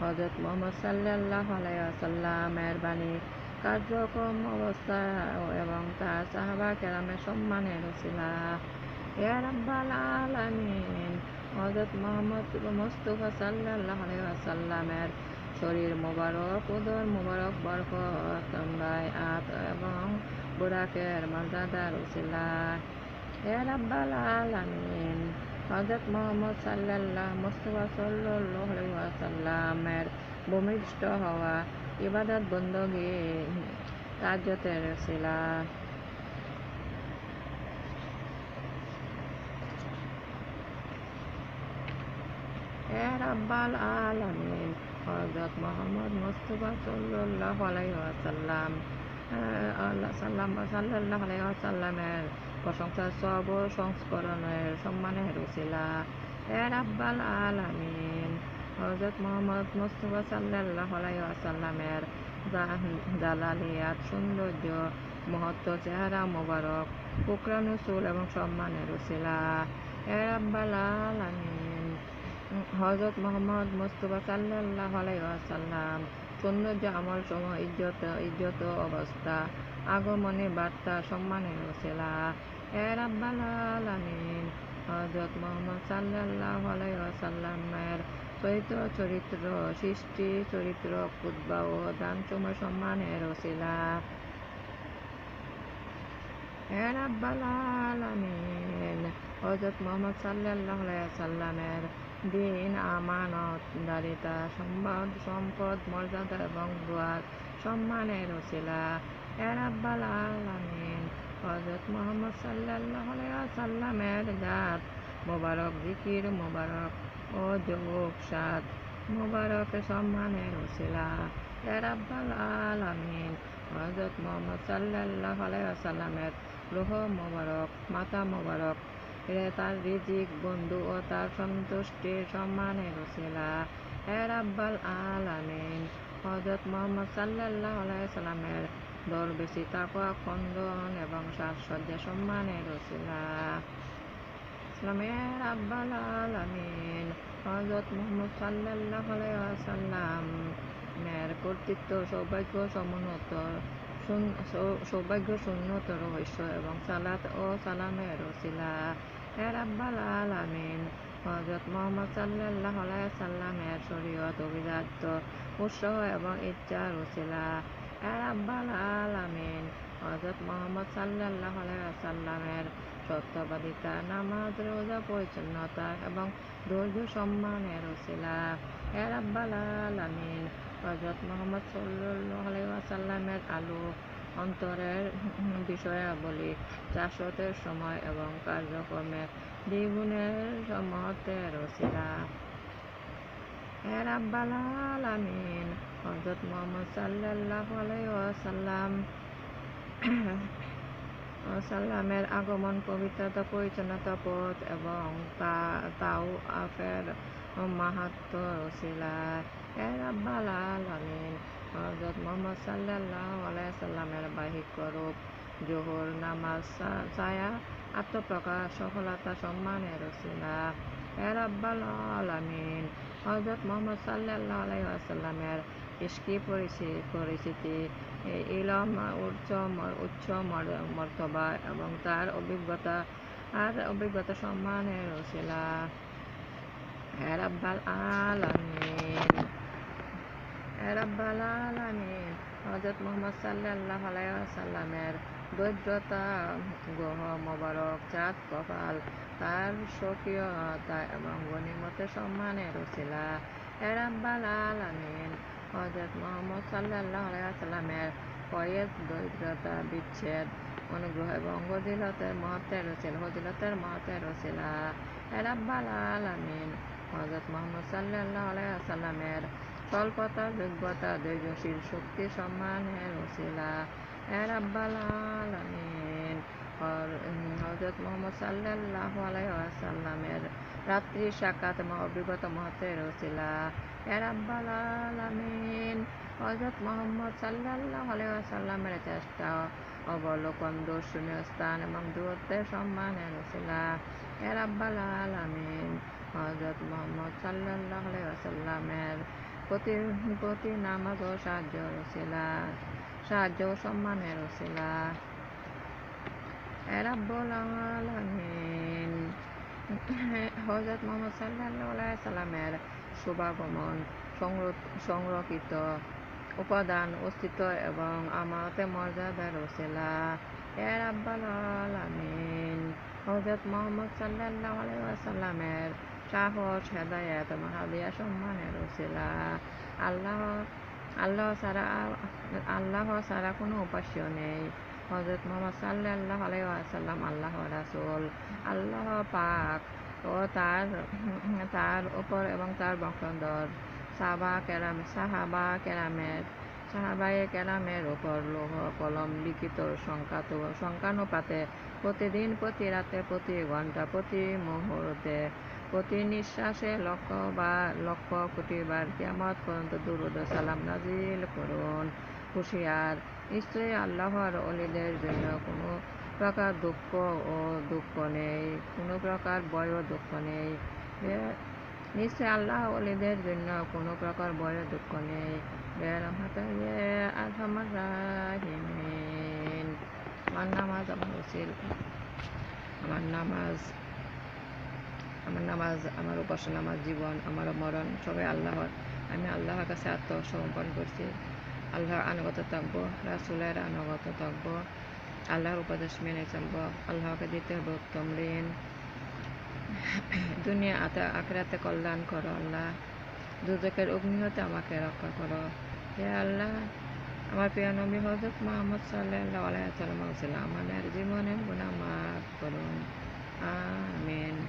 হজরত মোহাম্মদ বাণী কার্যক্রম অবস্থা এবং তার সাহাবা কেরামের সম্মানের রাব্বাল আলামিন হজরত মোহাম্মদ মুস্তফা সাল্লাল্লাহ আলাইসাল্লামের শরীর মোবারক, উদর মোবারক, বরকত আত এবং বুরাকের মর্যাদার উসিলা এ রাব্বাল আলামিন হজরত মোহাম্মদ সাল্লাল্লাহ মুস্তফা সাল্লাল্লাহু সাল্লামের ভূমিষ্ঠ হওয়া ইবাদত বন্দগি রাজ্যতের শিলা এ রাব্বাল আলামিন। হজরত মোহাম্মদ মুস্তফা সাল্লাল্লাহু আলাইহি ওয়াসাল্লাম আল্লাহ সাল্লাম, সাল্লাল্লাহু আলাইহি ওয়াসাল্লামের প্রশংসা সব সংস্করণের সম্মানের উসিলা। এ রাব্বাল আলামিন। হজরত মোহাম্মদ মুস্তফা সাল্লাল্লাহু আলাইহি ওয়াসাল্লামের জালালিয়াত, সৌন্দর্য, মহত্ব, চেহারা মোবারক কুকরানু চুল এবং সম্মানের উসিলা। এ রাব্বাল আলামিন। হজরত মোহাম্মদ মুস্তফা সাল্লাল্লাহু আলাইহি ওয়াসাল্লাম, সৌন্দর্য, আমল সময় ইজ্জত ইজ্জত অবস্থা, আগমনে বার্তা, সম্মানের ওসিলা। এ রাব্বাল আলামিন হজরত মোহাম্মদ সাল্লাল্লাহু আলাইহি ওয়াসাল্লামের চরিত্র চরিত্র, সৃষ্টি, চরিত্র কুদবা ও দান সময় সম্মানের ওসিলা। এ রাব্বাল আলামিন হজরত মোহাম্মদ সাল্লাল্লাহু আলাইহি ওয়াসাল্লামের দিন আমানত দারিতা সম্পদ সম্পদ, মর্যাদা এবং দোয়ার সম্মানের ওসিলা। এ রাব্বাল আলামিন হজরত মোহাম্মদ আলাইহি সাল্লামের জাত। মোবারক জিকির, মোবারক ও যোগ সাত মোবারক সম্মানের ওসিলা। এ রাব্বাল আলামিন হজরত মোহাম্মদ আলাইহি সাল্লামের রুহ মোবারক, মাতা মোবারক। তার রিজিক বন্ধু ও তার সন্তুষ্টির সম্মানের ওসিলা এ রাব্বাল আলামিন হজরত মোহাম্মদ আলাইহি সাল্লামের দরবেশি তাকওয়া, খন্দন এবং সাজসজ্জা সম্মানের ওসিলা ইসলামে রাব্বাল আলামিন হজরত মোহাম্মদ সাল্লাল্লাহু আলাইহি সাল্লাম মের কর্তৃত্ব সৌভাগ্য সমুন্নত সৌভাগ্য শূন্যত রহস্য এবং সালাত ও সালামের ওসিলা হে রাব্বাল আলামিন হজরত মোহাম্মদ আলাইহি সাল্লামের শরীয়ত অভিজাত্য উৎসাহ এবং ইচ্ছার ওসিলা। হে রাব্বাল আলামিন হজরত মোহাম্মদ আলাইহি সাল্লামের সত্যবাদিতা, নামাজ, রোজা, পরিচ্ছন্নতা এবং ধৈর্য সম্মানের ওসিলা। হে রাব্বাল আলামিন হজরত মোহাম্মদ সাল্লাল্লাহু আলাইহি সাল্লামের আলো অন্তরের বিষয়াবলী চাষতের সময় এবং কার্যক্রমে দ্বিগুণের মহত্বের ওসিলা হে রাব্বাল আলামিন হজরত মোহাম্মদ সাল্লাল্লাহু আলাইহি ওয়াসাল্লাম সাল্লামের আগমন, পবিত্রতা, পরিচ্ছন্নতা, পথ এবং তাও আফের মাহাত্ম হে রাব্বাল আলামিন হজরত মোহাম্মদ সাল্লাল্লাহু আলাইহি সাল্লামের বাহিক রূপ জোহর, নামাজ ছায়া আত্মপ্রকাশ, সফলতা, সম্মানের ওসিলা হে রাব্বাল আলামিন। হজরত মোহাম্মদ সাল্লাল্লাহু আলাইহি ওয়াসাল্লামের ইস্কি পরিচিতি ইলম, উচ্চ উচ্চ মর্তবা এবং তার অভিজ্ঞতা আর অভিজ্ঞতা সম্মানের ওসিলা হে রাব্বাল আলামিন হে রাব্বাল আলামিন হজরত মোহাম্মদ সাল্লাল্লাহু আলাইহি ওয়াসাল্লামের দরিদ্রতা গ্রহ মোবারক, চাঁদ কপাল, তার স্বকীয়তা এবং গণিমতের সম্মানের ওসিলা হে রাব্বাল আলামিন, হজরত মোহাম্মদ সাল্লাল্লাহু আলাইহি ওয়াসাল্লামের ফয়েজ দরিদ্রতা বিচ্ছেদ, অনুগ্রহ এবং ফজিলতের মহত্বের ওসিলা ফজিলতের মহত্বের ওসিলা হে রাব্বাল আলামিন, হজরত মোহাম্মদ সাল্লাল্লাহু আলাইহি স্বল্পতা যোগ্যতা ধৈর্যশীল শক্তি সম্মানের ওসিলা হে রাব্বাল আলামিন হজরত মোহাম্মদ সাল্লাহ আলাইসাল্লামের রাত্রি সাক্ষাৎ অভিজ্ঞতা মহতের ওসিলা এরাব্বাল আলামিন হজরত মোহাম্মদ সাল্লাহ আলাইসাল্লামের চেষ্টা অবলোকন, দর্শনীয় স্থান এবং দূরত্বের সম্মানের ওসিলা এরাব্বাল আলামিন হজরত মোহাম্মদ সাল্লাহ আলাইসাল্লামের প্রতি প্রতি নামাজ ও সাহায্য রসিলা সাহায্য ও সম্মানের রসিলা রাব্বুল আলামিন হজরত মোহাম্মদ সাল্লাহ সাল্লামের শুভাগমন সংরক্ষিত উপাদান অস্তিত্ব এবং আমাতে মর্যাদার রসিলা এ রাব্বাল আলামিন হজরত মোহাম্মদ সাল্লাহ সাল্লামের সাহস, হেদায়ত, মাহাদিয়া সম্মানের রসিলা আল্লাহ আল্লাহ ছাড়া আল্লাহ ছাড়া কোনো উপাস্য নেই। হজরত মোহাম্মদ সাল্লাহ আলাইসাল্লাম আল্লাহ রাসুল। আল্লাহ পাক ও তার তার উপর এবং তার বংশধর। সাবা কেরাম, সাহাবা কেরামের, সাহাবায়ে কেরামের উপর লোহ কলম লিখিত সংখ্যা তো সংখ্যানুপাতে প্রতিদিন, প্রতি রাতে, প্রতি ঘণ্টা প্রতি মুহূর্তে প্রতি নিঃশ্বাসে লক্ষ বা লক্ষ কোটি বার কিয়ামত পর্যন্ত দুরুদ সালাম নাজিল করুন। হুশিয়ার। নিশ্চয়ই আল্লাহর অলিদের জন্য কোনো প্রকার দুঃখ ও দুঃখ নেই, কোনো প্রকার ও দুঃখ নেই। নিশ্চয় আল্লাহ অলিদের জন্য কোনো প্রকার ও দুঃখ নেই। আমার নামাজ আমার আমার নামাজ আমার নামাজ, আমার উপাসনা আমার জীবন, আমার মরণ, সবাই আল্লাহর। আমি আল্লাহর কাছে আত্মসমর্পণ করছি। আল্লাহর আনুগত থাকব, রাসুলের আনুগত থাকব, আল্লাহর উপদেশ মেনে চলব, আল্লাহকে দিতে হবে উত্তম ঋণ। দুনিয়া আতে, আখরাতে কল্যাণ করো আল্লাহ। দুদকের অগ্নিহতে আমাকে রক্ষা করো। হে আল্লাহ, আমার প্রিয় নবী হজরত মোহাম্মদ সাল্লাহ আলাইসাল্লাম আমাদের জীবনের গুণা মাফ করুন। আমিন।